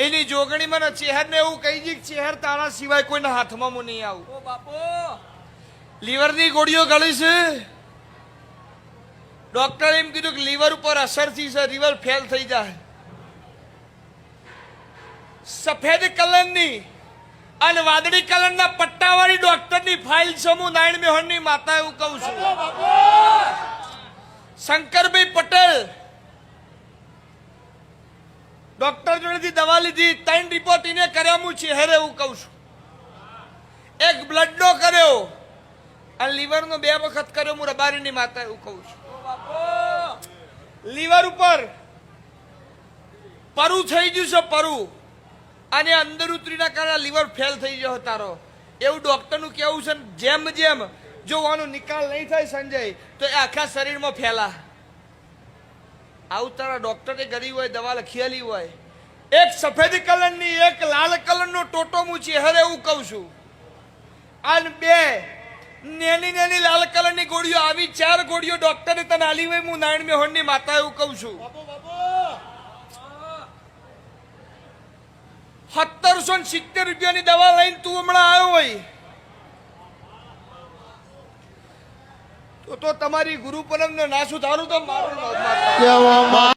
એની જોગણી મને ચેહરને એવું કહી દી કે ચેહર તારા સિવાય કોઈના હાથમાં હું નહીં આવું. ઓ લીવર લીવરની ગોળીઓ ગળી છે. ડોક્ટરે એમ કીધું કે લીવર ઉપર અસર થઈ છે લીવર ફેલ થઈ જાય. સફેદ કલરની અને વાદળી કલરના પટ્ટાવાળી ડોક્ટરની ફાઇલ છે. હું નારાયણ મેહોણની માતા એવું કહું છું. શંકરભાઈ પટેલ ડોક્ટર જોડેથી દવા લીધી, ત્રણ રિપોર્ટ એને કર્યા હું હેરે હું કહું છું. એક બ્લડનો કર્યો અને લીવરનો બે વખત કર્યો, હું રબારીની માતા એવું કહું છું. લીવર ઉપર પરુ થઈ ગયું છે, પરુ. અને અંદર ઉતરીના કારણે લીવર ફેલ થઈ ગયો તારો. એવું ડોક્ટરનું કેવું છે જેમ જેમ જો આનો નિકાલ નહીં થાય સંજય, તો એ આખા શરીરમાં ફેલા. આવું તારા ડોક્ટરે કરી હોય દવા લખેલી હોય એક સફેદ કલરની એક લાલ કલરનો ટોટો મૂછી હરે એવું કહું છું. અને બે નેની નેની લાલ કલરની ગોળીઓ આવી ચાર ગોળીઓ ડોક્ટરે તને આલી હોય હું નારાયણ મેહોણની માતા એવું કહું છું. સત્તરસો સિત્તેર રૂપિયાની દવા લઈને તું હમણાં આવ્યો હોય તો તમારી ગુરુ પરમ નાસુ ધારું તો મારું